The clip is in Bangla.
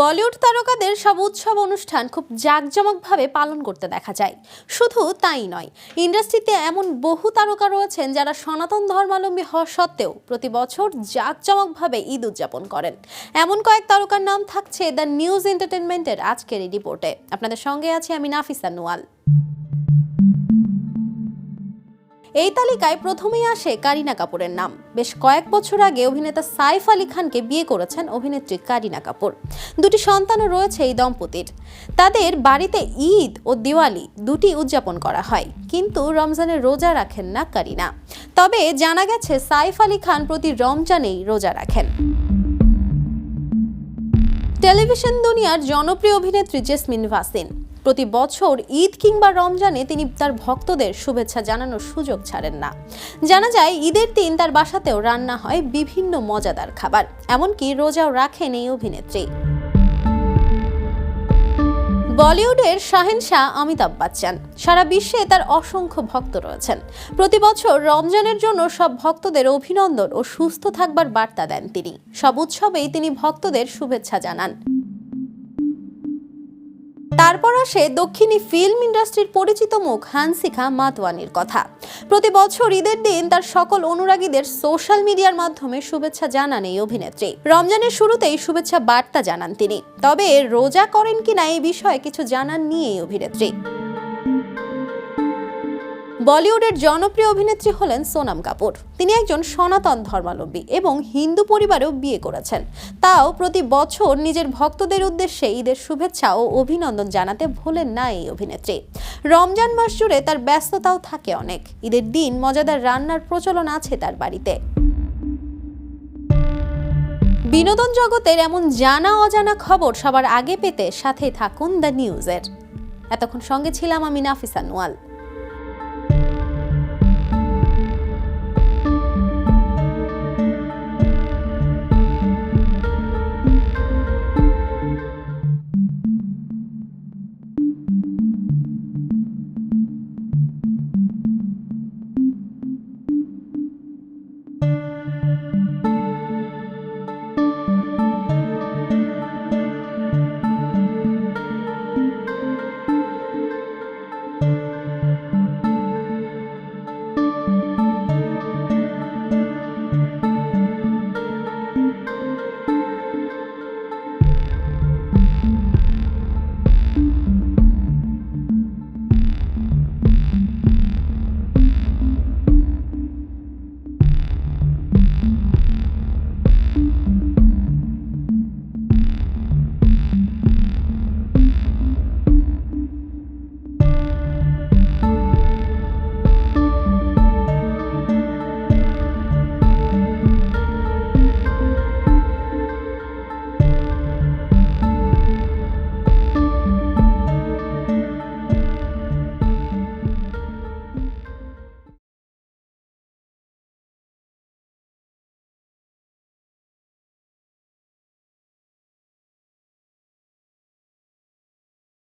বলিউড তারকাদের সব উৎসব অনুষ্ঠান খুব জাঁকজমকভাবে পালন করতে দেখা যায়। শুধু তাই নয়, ইন্ডাস্ট্রিতে এমন বহু তারকা রয়েছেন যারা সনাতন ধর্মাবলম্বী হওয়া সত্ত্বেও প্রতি বছর জাঁকজমকভাবে ঈদ উদযাপন করেন। এমন কয়েক তারকার নাম থাকছে দ্য নিউজ এন্টারটেনমেন্টের আজকের এই রিপোর্টে। আপনাদের সঙ্গে আছি আমি নাফিসা নোয়াল। এই তালিকায় প্রথমেই আসে কারিনা কাপুরের নাম। বেশ কয়েক বছর আগে অভিনেতা সাইফ আলী খানকে বিয়ে করেছেন অভিনেত্রী কারিনা কাপুর। দুটি সন্তানও রয়েছে এই দম্পতির। তাদের বাড়িতে ঈদ ও দিওয়ালি দুটি উদযাপন করা হয়, কিন্তু রমজানের রোজা রাখেন না কারিনা। তবে জানা গেছে, সাইফ আলী খান প্রতি রমজানেই রোজা রাখেন। টেলিভিশন দুনিয়ার জনপ্রিয় অভিনেত্রী জেসমিন ভাসিন। প্রতি বছর ঈদ কিংবা রমজানে তিনি তার ভক্তদের শুভেচ্ছা জানানোর সুযোগ ছাড়েন না। জানা যায়, ঈদের দিন তার বাসাতেও রান্না হয় বিভিন্ন মজাদার খাবার, এমনকি রোজাও রাখেন এই অভিনেত্রী। বলিউডের শাহেনশাহ অমিতাভ বচ্চন। সারা বিশ্বে তার অসংখ্য ভক্ত রয়েছেন। প্রতি বছর রমজানের জন্য সব ভক্তদের অভিনন্দন ও সুস্থ থাকবার বার্তা দেন তিনি। সব উৎসবেই তিনি ভক্তদের শুভেচ্ছা জানান। তারপর আসে দক্ষিণী ফিল্ম ইন্ডাস্ট্রির পরিচিত মুখ হানসিখা মাতওয়ানির কথা। প্রতি বছর ঈদের দিন তার সকল অনুরাগীদের সোশ্যাল মিডিয়ার মাধ্যমে শুভেচ্ছা জানান এই অভিনেত্রী। রমজানের শুরুতেই শুভেচ্ছা বার্তা জানান তিনি। তবে রোজা করেন কিনা এই বিষয়ে কিছু জানান নিয়ে এই অভিনেত্রী। বলিউডের জনপ্রিয় অভিনেত্রী হলেন সোনাম কাপুর। তিনি একজন সনাতন ধর্মাবলম্বী এবং হিন্দু পরিবারেও বিয়ে করেছেন। তাও প্রতি বছর নিজের ভক্তদের উদ্দেশ্যে ঈদের শুভেচ্ছা ও অভিনন্দন জানাতে ভোলেন না এই অভিনেত্রী। রমজান মাস জুড়ে তার ব্যস্ততাও থাকে অনেক। ঈদের দিন মজাদার রান্নার প্রচলন আছে তার বাড়িতে। বিনোদন জগতের এমন জানা অজানা খবর সবার আগে পেতে সাথে থাকুন দ্য নিউজের। এতক্ষণ সঙ্গে ছিলাম আমি নাফিসা নোয়াল।